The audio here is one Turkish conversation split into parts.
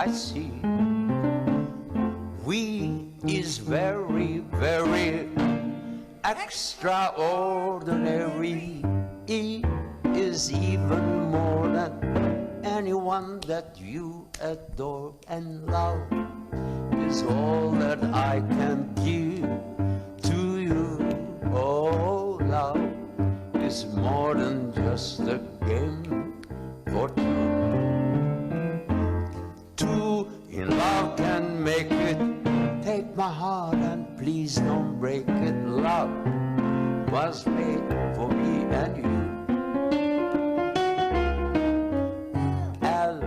I see. We is very, very extraordinary. He is even more than anyone that you adore and love. Is all that I can give to you. Oh, love is more than just a game was made for me and you. L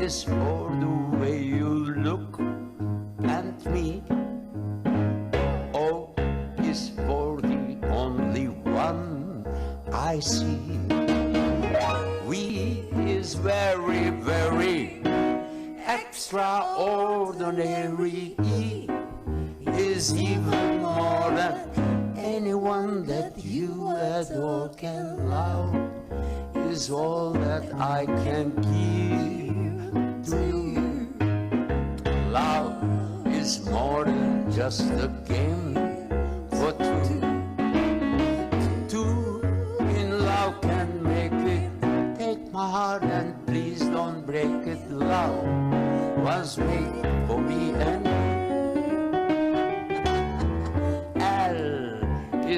is for the way you look at me. O is for the only one I see. Adore can love. Is all that I can give to you. Love is more than just a game for two. Two in love can make it. Take my heart and please don't break it. Love was made for me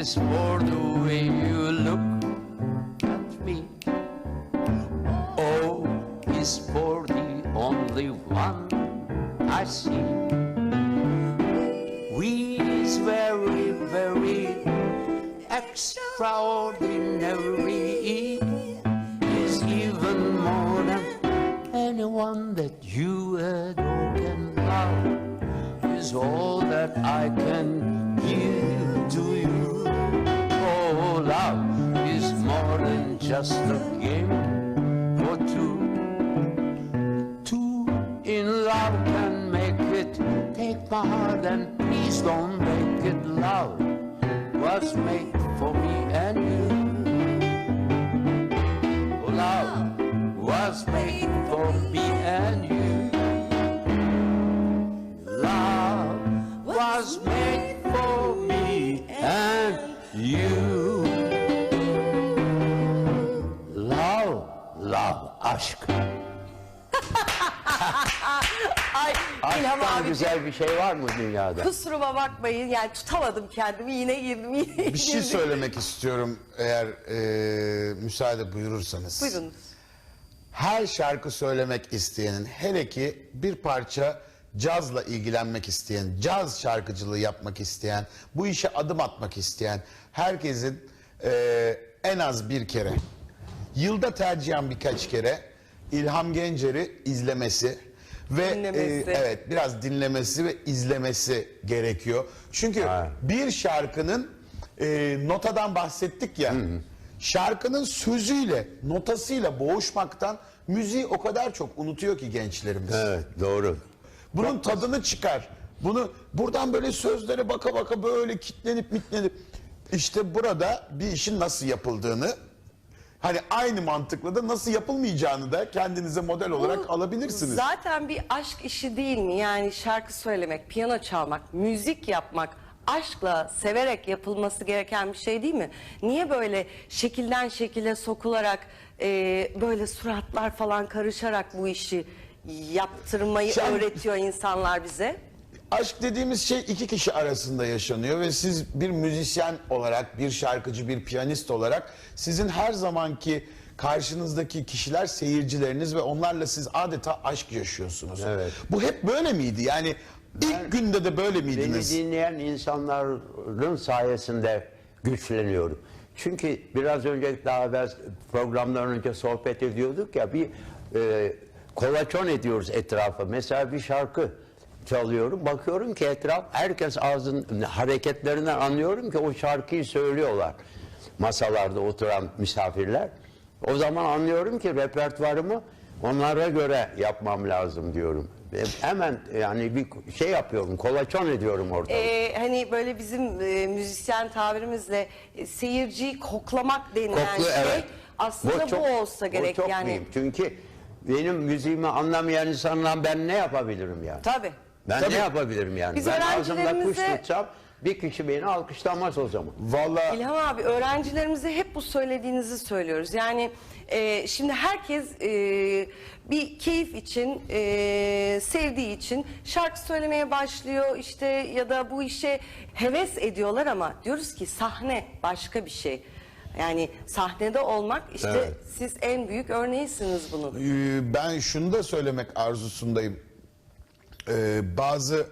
is for the way you look at me. O is for the only one I see. We is very, very extraordinary. Is even more than anyone that you adore can love. Is all that I can give just a game for two. Two in love can make it. Take my heart and please don't break it. Love was made for me and you. Aşk. Ay İlham Aşktan abi güzel bir şey var mı dünyada? kusuruma bakmayın yani tutamadım kendimi yine girdim yine Bir şey girdim. söylemek istiyorum eğer e, müsaade buyurursanız. Buyurunuz. Her şarkı söylemek isteyenin hele ki bir parça cazla ilgilenmek isteyen, caz şarkıcılığı yapmak isteyen, bu işe adım atmak isteyen herkesin e, en az bir kere, yılda tercihen birkaç kere İlham Gencer'i izlemesi ve Dinlemesi. e, evet biraz dinlemesi ve izlemesi gerekiyor. Çünkü bir şarkının e, notadan bahsettik ya. Şarkının sözüyle, notasıyla boğuşmaktan müziği o kadar çok unutuyor ki gençlerimiz. Evet doğru. Bunun tadını çıkar. Bunu buradan böyle sözlere baka baka böyle kitlenip mitlenip işte burada bir işin nasıl yapıldığını hani aynı mantıkla da nasıl yapılmayacağını da kendinize model olarak alabilirsiniz. Zaten bir aşk işi değil mi? Yani şarkı söylemek, piyano çalmak, müzik yapmak aşkla, severek yapılması gereken bir şey değil mi? Niye böyle şekilden şekile sokularak, e, böyle suratlar falan karışarak bu işi yaptırmayı Sen- öğretiyor insanlar bize? Aşk dediğimiz şey iki kişi arasında yaşanıyor ve siz bir müzisyen olarak, bir şarkıcı, bir piyanist olarak sizin her zamanki karşınızdaki kişiler seyircileriniz ve onlarla siz adeta aşk yaşıyorsunuz. Evet. Bu hep böyle miydi? Yani ilk günde de böyle Beni miydiniz? dinleyen insanların sayesinde güçleniyorum. Çünkü biraz önce daha evvel programdan önce sohbet ediyorduk ya bir e, kolaçon ediyoruz etrafa. Mesela bir şarkı çalıyorum. Bakıyorum ki etraf herkes ağzın hareketlerinden anlıyorum ki o şarkıyı söylüyorlar. Masalarda oturan misafirler. O zaman anlıyorum ki repertuarımı onlara göre yapmam lazım diyorum. E, Hemen yani bir şey yapıyorum, kolaçon ediyorum orada. Ee, hani böyle bizim e, müzisyen tabirimizle e, seyirciyi koklamak denilen Koklu, şey evet. aslında bu, çok- olsa gerek bu çok yani. mühim. Çünkü benim müziğimi anlamayan insanla ben ne yapabilirim yani? Tabii. Ben Tabii. ne yapabilirim yani? Biz ben ağzımda kuş öğrencilerimize- tutsam bir kişi beni alkışlamaz o zaman. Valla İlham abi öğrencilerimize hep bu söylediğinizi söylüyoruz. Yani e, şimdi herkes e, bir keyif için, e, sevdiği için şarkı söylemeye başlıyor işte ya da bu işe heves ediyorlar ama diyoruz ki sahne başka bir şey. Yani sahnede olmak işte Evet. siz en büyük örneğisiniz bunun. Ee, ben şunu da söylemek arzusundayım. Ee, bazı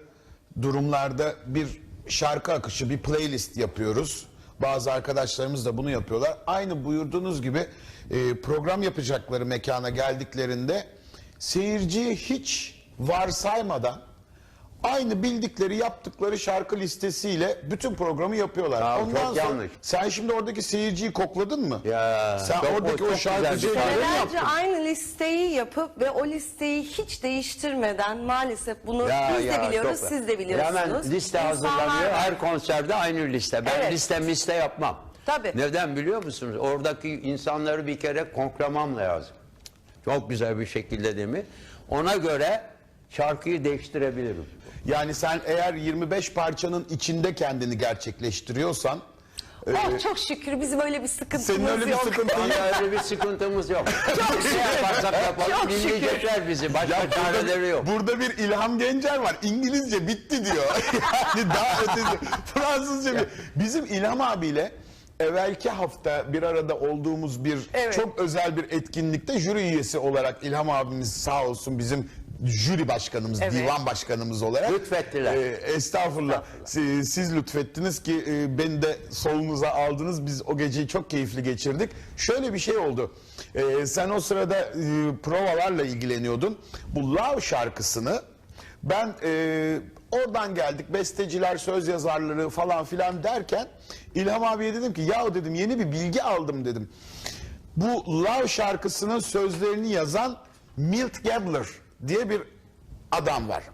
durumlarda bir şarkı akışı, bir playlist yapıyoruz. Bazı arkadaşlarımız da bunu yapıyorlar. Aynı buyurduğunuz gibi e, program yapacakları mekana geldiklerinde seyirciyi hiç varsaymadan aynı bildikleri yaptıkları şarkı listesiyle bütün programı yapıyorlar. Ya, çok yanlış. sen şimdi oradaki seyirciyi kokladın mı? Ya, sen çok- o oradaki çok o, güzel bir mi Senelerce yaptın? aynı listeyi yapıp ve o listeyi hiç değiştirmeden maalesef bunu Ya, biz ya, de biliyoruz, çok- siz de biliyorsunuz. Hemen liste İnsanlar hazırlanıyor. var. Her konserde aynı liste. Ben Evet. liste liste yapmam. Tabii. Neden biliyor musunuz? Oradaki insanları bir kere konkramam lazım. Çok güzel bir şekilde değil mi? Ona göre şarkıyı değiştirebilirim. Yani sen eğer 25 parçanın içinde kendini gerçekleştiriyorsan Oh çok şükür bizim öyle bir sıkıntımız senin öyle bir yok. sıkıntın yok. Öyle bir sıkıntımız yok. ne yaparsak yapalım Çok şükür. dinleyecekler bizi. Başka Ya çareleri yok. Burada bir İlham Gencer var. İngilizce bitti diyor. yani daha ötesi. Fransızca bir. Bizim İlham abiyle evvelki hafta bir arada olduğumuz bir Evet. çok özel bir etkinlikte jüri üyesi olarak İlham abimiz sağ olsun bizim jüri başkanımız, Evet. divan başkanımız olarak. Lütfettiler. Ee, estağfurullah. Siz, siz lütfettiniz ki e, beni de solunuza aldınız. Biz o geceyi çok keyifli geçirdik. Şöyle bir şey oldu. Ee, sen o sırada e, provalarla ilgileniyordun. Bu Love şarkısını ben e, oradan geldik besteciler, söz yazarları falan filan derken İlham abiye dedim ki ya dedim yeni bir bilgi aldım dedim. Bu Love şarkısının sözlerini yazan Milt Gabler diye bir adam var.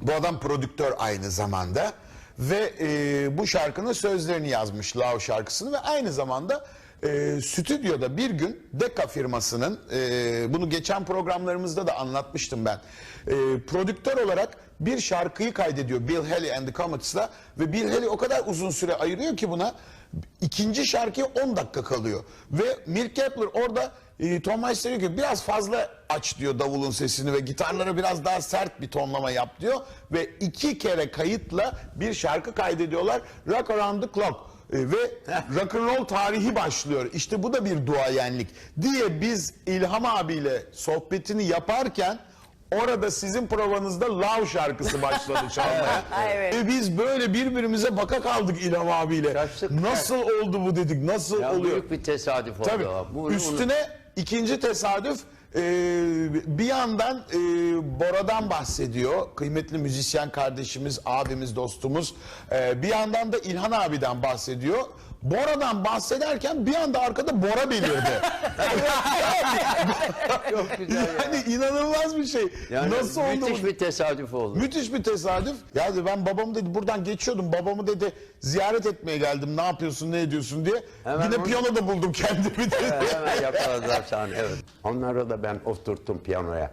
Bu adam prodüktör aynı zamanda ve e, bu şarkının sözlerini yazmış Love şarkısını ve aynı zamanda e, stüdyoda bir gün Deka firmasının e, bunu geçen programlarımızda da anlatmıştım ben. E, prodüktör olarak bir şarkıyı kaydediyor Bill Haley and the Comets'la ve Bill Haley o kadar uzun süre ayırıyor ki buna ikinci şarkıya 10 dakika kalıyor ve Milt Kepler orada e, Tom Miles diyor ki biraz fazla aç diyor davulun sesini ve gitarlara biraz daha sert bir tonlama yap diyor ve iki kere kayıtla bir şarkı kaydediyorlar Rock Around the Clock E, ve rock and roll tarihi başlıyor. İşte bu da bir duayenlik diye biz İlham abiyle sohbetini yaparken orada sizin provanızda Love şarkısı başladı çalmaya. Evet. Ve biz böyle birbirimize baka kaldık İlham abiyle. Şaştık. Nasıl oldu bu dedik? Nasıl Ya oluyor? büyük bir tesadüf oldu. Tabii. Bu- Üstüne ikinci tesadüf e, bir yandan e, Bora'dan bahsediyor. Kıymetli müzisyen kardeşimiz, abimiz, dostumuz. E, bir yandan da İlhan abiden bahsediyor. Bora'dan bahsederken bir anda arkada Bora belirdi. Çok güzel ya. yani inanılmaz bir şey. Yani Nasıl oldu müthiş bu? bir tesadüf oldu. Müthiş bir tesadüf. Ya dedi ben babamı dedi buradan geçiyordum. Babamı dedi ziyaret etmeye geldim. Ne yapıyorsun, ne ediyorsun diye. Hemen Yine onu- piyanoda buldum kendimi dedi. Hemen yakaladılar sahne. Evet. Onları da ben oturttum piyanoya.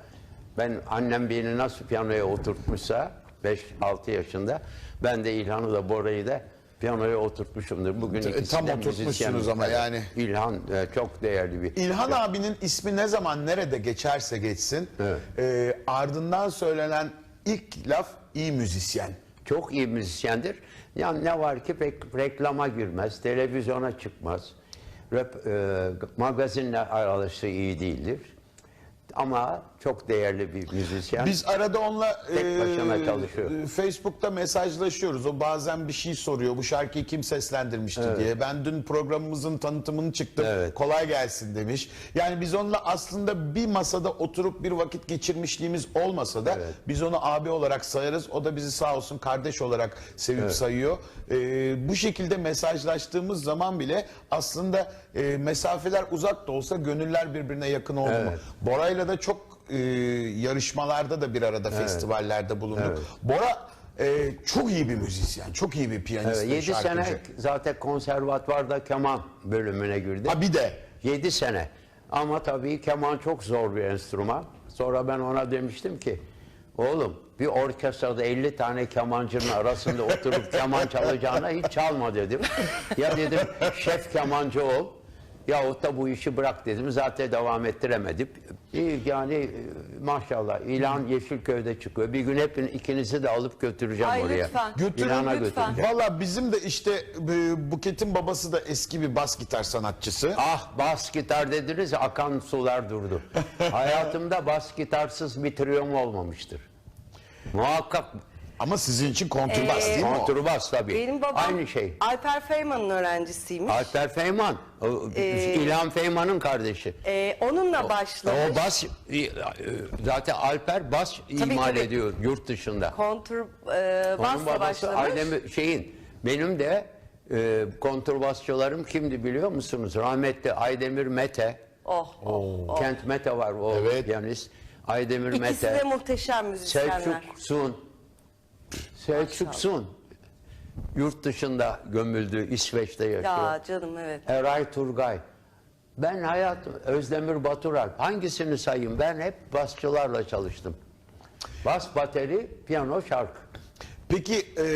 Ben annem beni nasıl piyanoya oturtmuşsa 5-6 yaşında ben de İlhan'ı da Bora'yı da piyanoya oturtmuşumdur. Bugün ikisi tam de oturtmuşsunuz ama yani. İlhan e, çok değerli bir. İlhan abinin ismi ne zaman nerede geçerse geçsin Evet. e, ardından söylenen ilk laf iyi müzisyen. Çok iyi müzisyendir. Yani ne var ki pek reklama girmez, televizyona çıkmaz. Rap, e, magazinle arası iyi değildir. Ama çok değerli bir müzisyen. Biz arada onunla Tek e, başına çalışıyor. e, Facebook'ta mesajlaşıyoruz. O bazen bir şey soruyor. Bu şarkıyı kim seslendirmişti diye. Ben dün programımızın tanıtımını çıktım. Evet. Kolay gelsin demiş. Yani biz onunla aslında bir masada oturup bir vakit geçirmişliğimiz olmasa da Evet. biz onu abi olarak sayarız. O da bizi sağ olsun kardeş olarak sevip sayıyor. E, bu şekilde mesajlaştığımız zaman bile aslında e, mesafeler uzak da olsa gönüller birbirine yakın oldu mu? Evet. Bora'yla da çok e, yarışmalarda da bir arada festivallerde bulunduk. Evet. Bora e, çok iyi bir müzisyen, çok iyi bir piyanist Evet, ve 7 şarkıcı. sene zaten konservatuvarda keman bölümüne girdi. Ha bir de 7 sene. Ama tabii keman çok zor bir enstrüman. Sonra ben ona demiştim ki oğlum bir orkestrada 50 tane kemancının arasında oturup keman çalacağına hiç çalma dedim. Ya dedim şef kemancı ol. Yahut da bu işi bırak dedim. Zaten devam ettiremedim. İyi, Yani e, maşallah İlhan Yeşilköy'de çıkıyor. Bir gün hepin ikinizi de alıp götüreceğim Ay, oraya. lütfen. Götürün, lütfen. götüreceğim. Valla bizim de işte e, Buket'in babası da eski bir bas gitar sanatçısı. Ah bas gitar dediniz ya, akan sular durdu. Hayatımda bas gitarsız bir triyom olmamıştır. Muhakkak Ama sizin için kontrbas değil mi o? kontrbas tabii. Benim babam Aynı şey. Alper Feyman'ın öğrencisiymiş. Alper Feyman. o, İlhan Feyman'ın kardeşi. Ee, onunla başlamış. O bas e, zaten Alper bas imal tabii. ediyor yurt dışında. E, Onun basla babası başlamış. Aydemir şeyin benim de e, kontrbasçılarım kimdi biliyor musunuz? Rahmetli Aydemir Mete. Oh, oh. Kent Mete var o Evet. piyanist. Aydemir İkisi Mete. de muhteşem müzisyenler. Selçuk Sun. Selçuk Sun. Yurt dışında gömüldü. İsveç'te yaşıyor. Ya canım evet. Eray Turgay. Ben hayatım Özdemir Baturalp. Hangisini sayayım? Ben hep basçılarla çalıştım. Bas, bateri, piyano, şarkı. Peki e,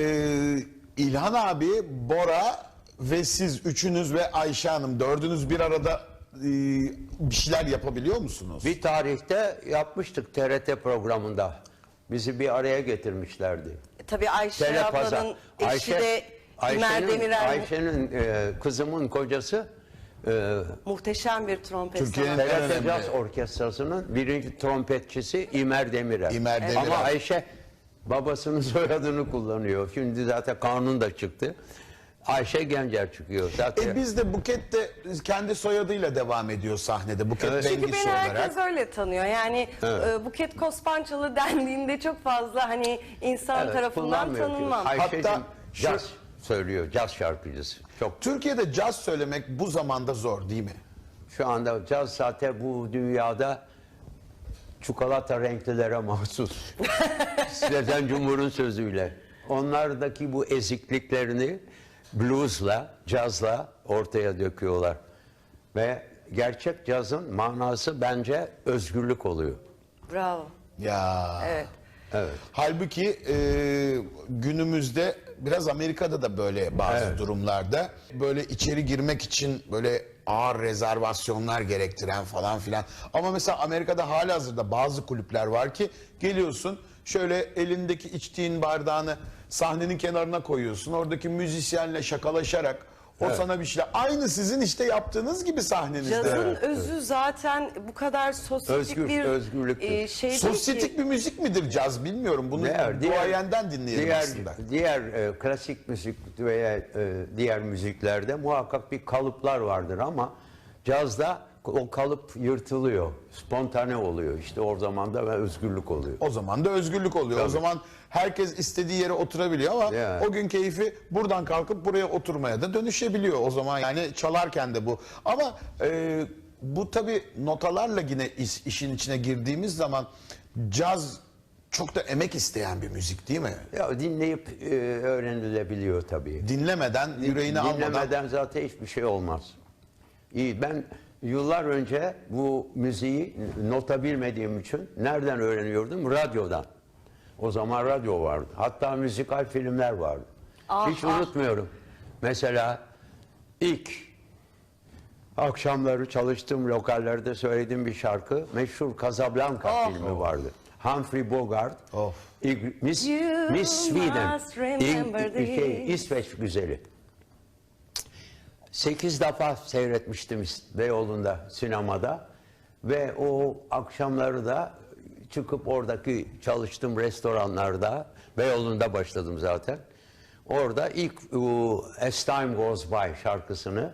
İlhan abi, Bora ve siz üçünüz ve Ayşe Hanım dördünüz bir arada e, bir şeyler yapabiliyor musunuz? Bir tarihte yapmıştık TRT programında. Bizi bir araya getirmişlerdi. E, Tabii Ayşe Telepaza. ablanın eşi de İmer Ayşe'nin, Demirel Ayşe'nin e, kızımın kocası e, muhteşem bir trompet Türkiye'nin en. Caz Orkestrası'nın birinci trompetçisi İmer Demirel. İmer Demirel. Ama Ayşe babasının soyadını kullanıyor. Şimdi zaten kanun da çıktı. Ayşe Gencer çıkıyor. Zaten E biz de Buket de kendi soyadıyla devam ediyor sahnede. Buket Evet. Çünkü beni olarak. herkes öyle tanıyor. Yani e, Buket Kospançalı dendiğinde çok fazla hani insan Evet, tarafından tanınmam. Ayşe'cim Hatta şu- caz söylüyor. Caz şarkıcısı. Çok Türkiye'de caz söylemek bu zamanda zor değil mi? Şu anda caz zaten bu dünyada çikolata renklilere mahsus. Sezen Cumhur'un sözüyle. Onlardaki bu ezikliklerini bluesla, cazla ortaya döküyorlar. Ve gerçek cazın manası bence özgürlük oluyor. Bravo. Ya. Evet. Evet. Halbuki e, günümüzde biraz Amerika'da da böyle bazı durumlarda böyle içeri girmek için böyle ağır rezervasyonlar gerektiren falan filan. Ama mesela Amerika'da halihazırda bazı kulüpler var ki geliyorsun şöyle elindeki içtiğin bardağını sahnenin kenarına koyuyorsun. Oradaki müzisyenle şakalaşarak o sana bir şeyler. Aynı sizin işte yaptığınız gibi sahnenizde. Cazın özü zaten bu kadar sosyetik Özgür, bir özgürlüktür. e, şey değil Sosyetik ki. bir müzik midir caz bilmiyorum. Bunu Diğer, duayenden dinleyelim diğer, aslında. Diğer e, klasik müzik veya e, diğer müziklerde muhakkak bir kalıplar vardır ama cazda o kalıp yırtılıyor. Spontane oluyor. İşte o zaman da özgürlük oluyor. O zaman da özgürlük oluyor. O zaman herkes istediği yere oturabiliyor ama Yani. o gün keyfi buradan kalkıp buraya oturmaya da dönüşebiliyor. O zaman yani çalarken de bu. Ama e, bu tabii notalarla yine iş- işin içine girdiğimiz zaman caz çok da emek isteyen bir müzik değil mi? Ya dinleyip e, öğrenilebiliyor tabii. Dinlemeden, yüreğini almadan. Dinlemeden zaten hiçbir şey olmaz. İyi ben yıllar önce bu müziği nota bilmediğim için nereden öğreniyordum? Radyodan. O zaman radyo vardı. Hatta müzikal filmler vardı. Ah, Hiç ah. unutmuyorum. Mesela ilk akşamları çalıştığım lokallerde söylediğim bir şarkı meşhur Casablanca Oh. filmi vardı. Humphrey Bogart, Of. Miss, You Miss Sweden, İng- şey. İsveç güzeli. Sekiz defa seyretmiştim Beyoğlu'nda sinemada ve o akşamları da çıkıp oradaki çalıştığım restoranlarda Beyoğlu'nda başladım zaten. Orada ilk o, As Time Goes By şarkısını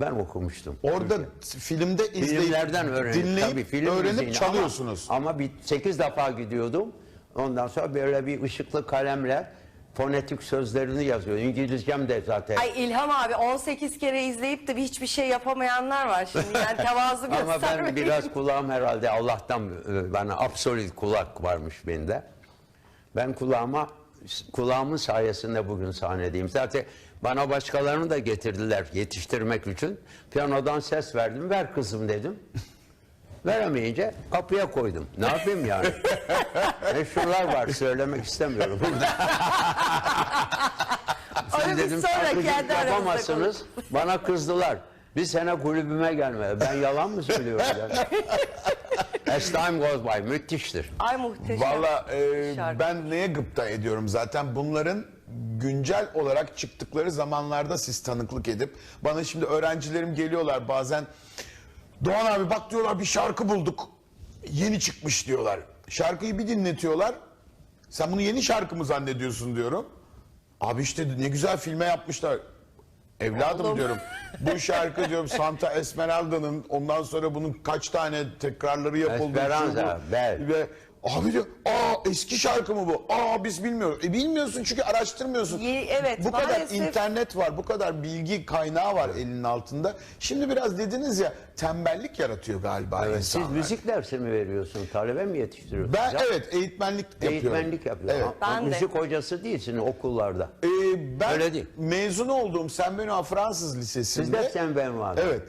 ben okumuştum. Orada filmde izleyip, Filmlerden öğrenip, dinleyip, tabii film öğrenip çalıyorsunuz. Ama, ama bir 8 defa gidiyordum. Ondan sonra böyle bir ışıklı kalemle fonetik sözlerini yazıyor. İngilizcem de zaten. Ay İlham abi 18 kere izleyip de hiçbir şey yapamayanlar var şimdi yani tevazu Ama ben biraz kulağım herhalde Allah'tan e, bana absolut kulak varmış bende. Ben kulağıma kulağımın sayesinde bugün sahnedeyim. Zaten bana başkalarını da getirdiler yetiştirmek için. Piyanodan ses verdim. Ver kızım dedim. Veremeyince kapıya koydum. Ne yapayım yani? Meşhurlar var söylemek istemiyorum. Onu Siz biz dedim sonra kendi aramızda yapamazsınız. Bana kızdılar. Bir sene kulübüme gelmedi. Ben yalan mı söylüyorum? ya? As time goes by. Müthiştir. Ay muhteşem. Valla e, şarkı. ben neye gıpta ediyorum zaten bunların güncel olarak çıktıkları zamanlarda siz tanıklık edip bana şimdi öğrencilerim geliyorlar bazen Doğan abi bak diyorlar bir şarkı bulduk yeni çıkmış diyorlar. Şarkıyı bir dinletiyorlar sen bunu yeni şarkı mı zannediyorsun diyorum. Abi işte ne güzel filme yapmışlar. Evladım Oğlum. diyorum. Bu şarkı diyorum Santa Esmeralda'nın ondan sonra bunun kaç tane tekrarları yapıldı. Esperanza. Ve abi diyor aa eski şarkı mı bu? Aa biz bilmiyoruz. E bilmiyorsun çünkü araştırmıyorsun. Ye- evet, Bu kadar maalesef. internet var, bu kadar bilgi kaynağı var elinin altında. Şimdi biraz dediniz ya tembellik yaratıyor galiba Evet, siz insanlar. müzik dersi mi veriyorsun? Talebe mi yetiştiriyorsunuz? Ben Ya, evet eğitmenlik yapıyorum. Eğitmenlik yapıyorum. Evet. Ama Ben de. müzik hocası değilsin okullarda. Ee, ben Öyle değil. mezun olduğum Saint Benoît Fransız Lisesi'nde. Sizde sen ben var. Evet.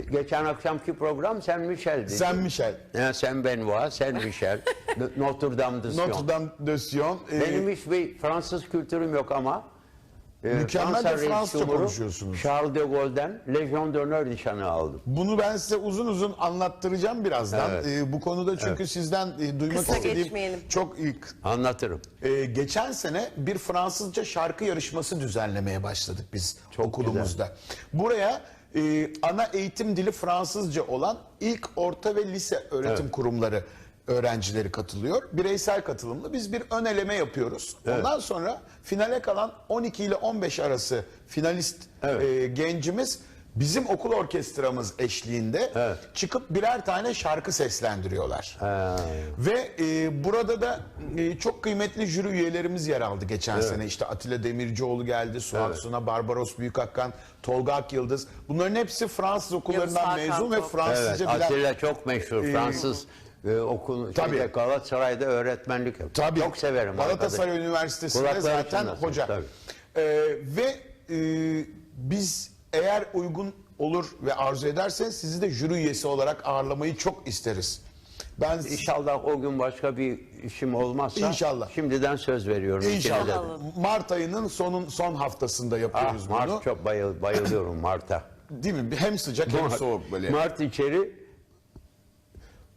Geçen akşamki program sen Michel'di. Saint Michel. Ha, sen Benoît, sen Michel. Notre Dame de Sion. Notre Dame de Sion. Ee, Benim hiç bir Fransız kültürüm yok ama e, Mükemmel de Fransa Reis Fransızca Cumhuru konuşuyorsunuz. Charles de Gaulle'den Legion d'honneur nişanı aldım. Bunu ben size uzun uzun anlattıracağım birazdan. Evet. Ee, bu konuda çünkü sizden e, duymak Kısa istediğim geçmeyelim. çok ilk. Anlatırım. Ee, geçen sene bir Fransızca şarkı yarışması düzenlemeye başladık biz Çok okulumuzda. Buraya e, ana eğitim dili Fransızca olan ilk orta ve lise öğretim kurumları öğrencileri katılıyor. Bireysel katılımlı biz bir ön eleme yapıyoruz. Ondan sonra finale kalan 12 ile 15 arası finalist Evet. e, gencimiz bizim okul orkestramız eşliğinde Evet. çıkıp birer tane şarkı seslendiriyorlar. Ha. Ve e, burada da e, çok kıymetli jüri üyelerimiz yer aldı geçen sene. İşte Atilla Demircioğlu geldi, Suat Evet. Suna, Barbaros Büyükakkan, Tolga Akyıldız. Bunların hepsi Fransız okullarından Hakan mezun ve Top. Fransızca Evet, bilen... Atilla çok meşhur. Ee, Fransız e, okul, Tabii. şeyde, Galatasaray'da öğretmenlik yapıyor. Tabii. Çok severim. Galatasaray arkadaşı. Üniversitesi'nde Kulakları zaten çınlasın, hoca. tabii. Ee, ve e, biz eğer uygun olur ve arzu ederseniz sizi de jüri üyesi olarak ağırlamayı çok isteriz. Ben İnşallah o gün başka bir işim olmazsa İnşallah. şimdiden söz veriyorum. ikinize de. İnşallah. Mart ayının sonun son haftasında Ah, yapıyoruz bunu. Mart çok bayıl, bayılıyorum Mart'a. Değil mi? Hem sıcak hem soğuk böyle. Mart içeri,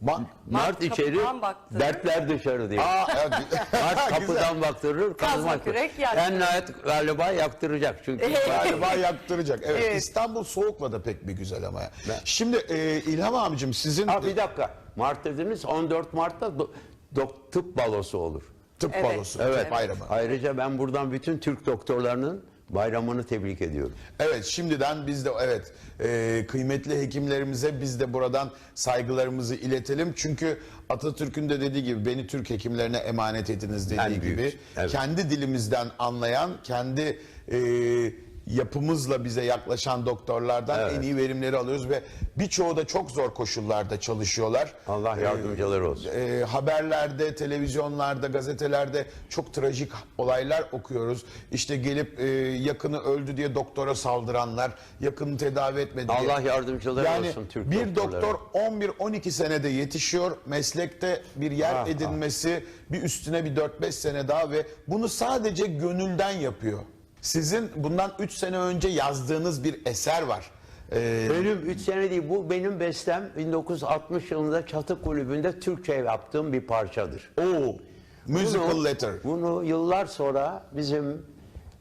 Ma- Mart içeri, baktırır. dertler dışarı diyor. Aa, evet. Mart kapıdan baktırır, Kazma kazmak. kürek yaktırır. En nihayet galiba yaktıracak çünkü. Galiba yaktıracak. Evet, Evet. İstanbul soğukla da pek bir güzel ama ya. Şimdi e, İlham abicim sizin Ha bir dakika. Mart dediniz 14 Mart'ta do- tıp balosu olur. tıp Evet. balosu, Evet. tıp bayramı. Ayrıca ben buradan bütün Türk doktorlarının bayramını tebrik ediyorum. Evet şimdiden biz de evet e, kıymetli hekimlerimize biz de buradan saygılarımızı iletelim. Çünkü Atatürk'ün de dediği gibi beni Türk hekimlerine emanet ediniz dediği En büyük, gibi. evet. Kendi dilimizden anlayan, kendi e, yapımızla bize yaklaşan doktorlardan Evet. en iyi verimleri alıyoruz ve birçoğu da çok zor koşullarda çalışıyorlar. Allah yardımcıları olsun. E, haberlerde, televizyonlarda, gazetelerde çok trajik olaylar okuyoruz. İşte gelip e, yakını öldü diye doktora saldıranlar, yakını tedavi etmedi diye. Allah yardımcıları yani olsun Türk bir doktorlara. doktor 11-12 senede yetişiyor. Meslekte bir yer Ah, edinmesi bir üstüne bir 4-5 sene daha ve bunu sadece gönülden yapıyor. Sizin bundan 3 sene önce yazdığınız bir eser var. Ee, Benim 3 sene değil bu benim bestem 1960 yılında Çatı Kulübü'nde Türkçe yaptığım bir parçadır. o musical Bunu- letter. Bunu yıllar sonra bizim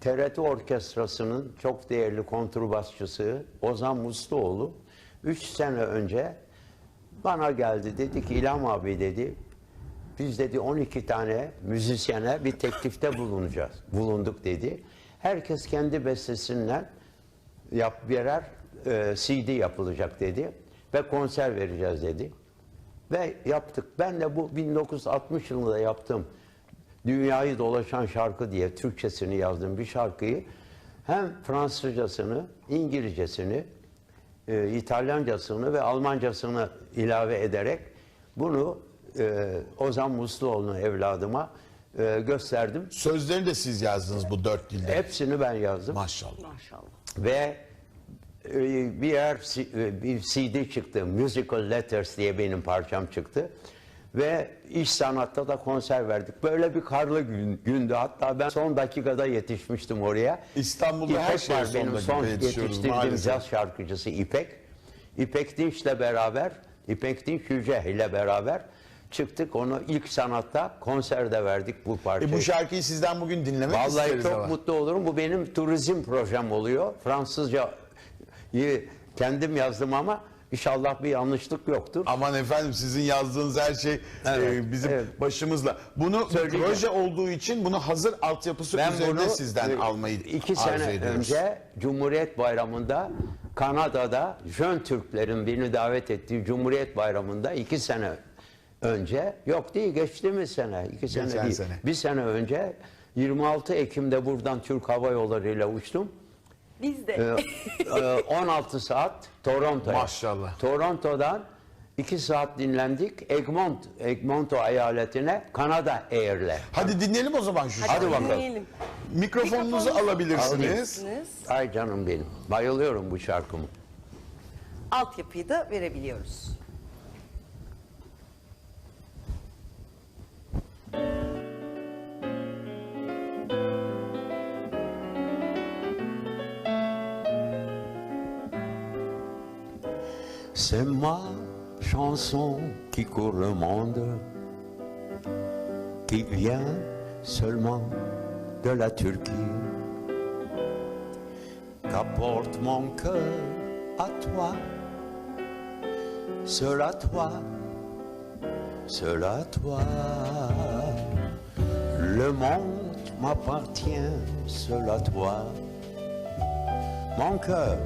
TRT Orkestrası'nın çok değerli kontrbasçısı Ozan Musluoğlu 3 sene önce bana geldi dedi ki İlham abi dedi biz dedi 12 tane müzisyene bir teklifte bulunacağız. Bulunduk dedi. Herkes kendi bestesinden yap birer e, CD yapılacak dedi ve konser vereceğiz dedi. Ve yaptık. Ben de bu 1960 yılında yaptığım Dünyayı Dolaşan Şarkı diye Türkçesini yazdığım bir şarkıyı hem Fransızcasını, İngilizcesini, e, İtalyancasını ve Almancasını ilave ederek bunu e, Ozan Musluoğlu'na evladıma e, gösterdim. Sözlerini de siz yazdınız bu dört dilde. Hepsini ben yazdım. Maşallah. Maşallah. Ve e, bir yer e, bir CD çıktı. Musical Letters diye benim parçam çıktı. Ve iş sanatta da konser verdik. Böyle bir karlı gün, gündü. Hatta ben son dakikada yetişmiştim oraya. İstanbul'da her İpek şeye var son benim son yetiştirdiğim maalesef. caz şarkıcısı İpek. İpek Dinç'le beraber, İpek Dinç Yüce ile beraber çıktık. Onu ilk sanatta konserde verdik bu parçayı. E bu şarkıyı sizden bugün dinlemek Vallahi isteriz çok ama. mutlu olurum. Bu benim turizm projem oluyor. Fransızca kendim yazdım ama inşallah bir yanlışlık yoktur. Aman efendim sizin yazdığınız her şey Evet, e, bizim evet. başımızla. Bunu proje olduğu için bunu hazır altyapısı Ben üzerine bunu sizden e, almayı iki sene ediyoruz. önce Cumhuriyet Bayramı'nda Kanada'da Jön Türklerin beni davet ettiği Cumhuriyet Bayramı'nda iki sene önce yok değil geçtiğimiz sene iki sene Geçen değil sene. bir sene önce 26 Ekim'de buradan Türk Hava Yolları ile uçtum. Biz de. Ee, e, 16 saat Toronto'ya. Maşallah. Toronto'dan 2 saat dinlendik. Egmont, Egmonto eyaletine Kanada Air'le. Hadi dinleyelim o zaman şu Hadi şarkıyı. bakalım. dinleyelim. Mikrofonunuzu Mikrofonunuzu alabilirsiniz. Ay canım benim. Bayılıyorum bu şarkımı. Altyapıyı da verebiliyoruz. C'est ma chanson qui court le monde, qui vient seulement de la Turquie, qu'apporte mon cœur à toi, seul à toi, seul à toi. Le monde m'appartient, seul à toi. Mon cœur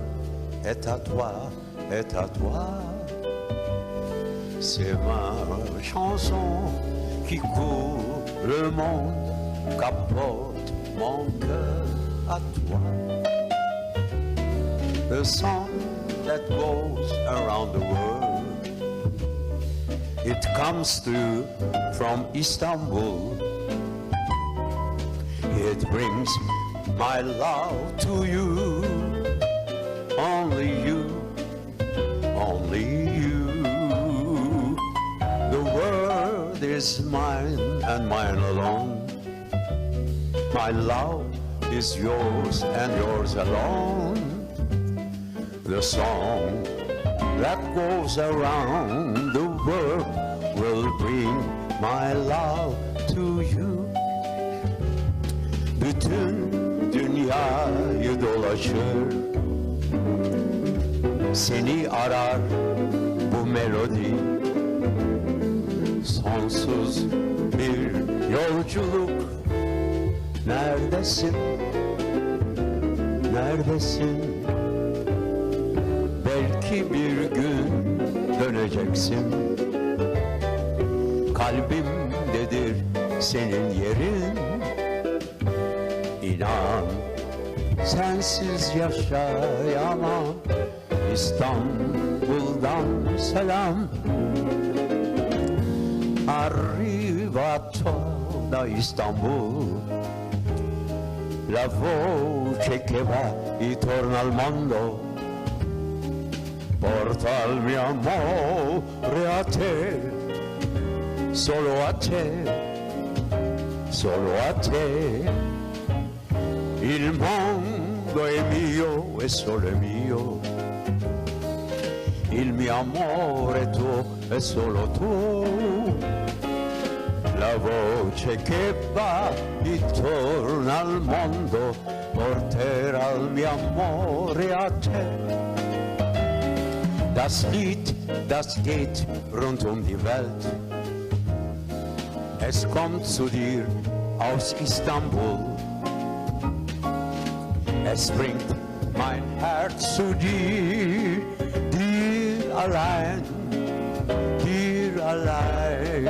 est à toi, est à toi. C'est ma chanson qui court le monde, qu'apporte mon cœur à toi. The song that goes around the world, it comes through from Istanbul. It brings my love to you, only you, only you. The world is mine and mine alone. My love is yours and yours alone. The song that goes around the world will bring my love to you. Bütün dünyayı dolaşır Seni arar bu melodi Sonsuz bir yolculuk Neredesin? Neredesin? Belki bir gün döneceksin Kalbimdedir senin yerin İnan sensiz yaşayamam İstanbul'dan selam Arrivato da Istanbul La voce che va e torna al mondo Porta il mio amore a te Solo a te Solo a te Il mondo è mio e solo è mio. Il mio amore è tuo e solo tuo. La voce che va torna al mondo porterà il mio amore a te. Das Lied, das geht rund um die Welt. Es kommt zu dir aus Istanbul. Es bringt mein Herz zu dir allein, hier allein.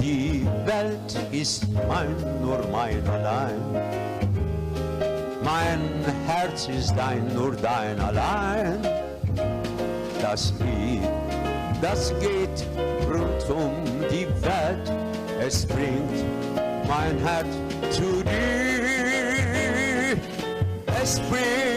Die Welt ist mein, nur mein allein. Mein Herz ist dein, nur dein allein. Das geht, das geht rund um die Welt, es bringt mein Herz zu dir. Es bringt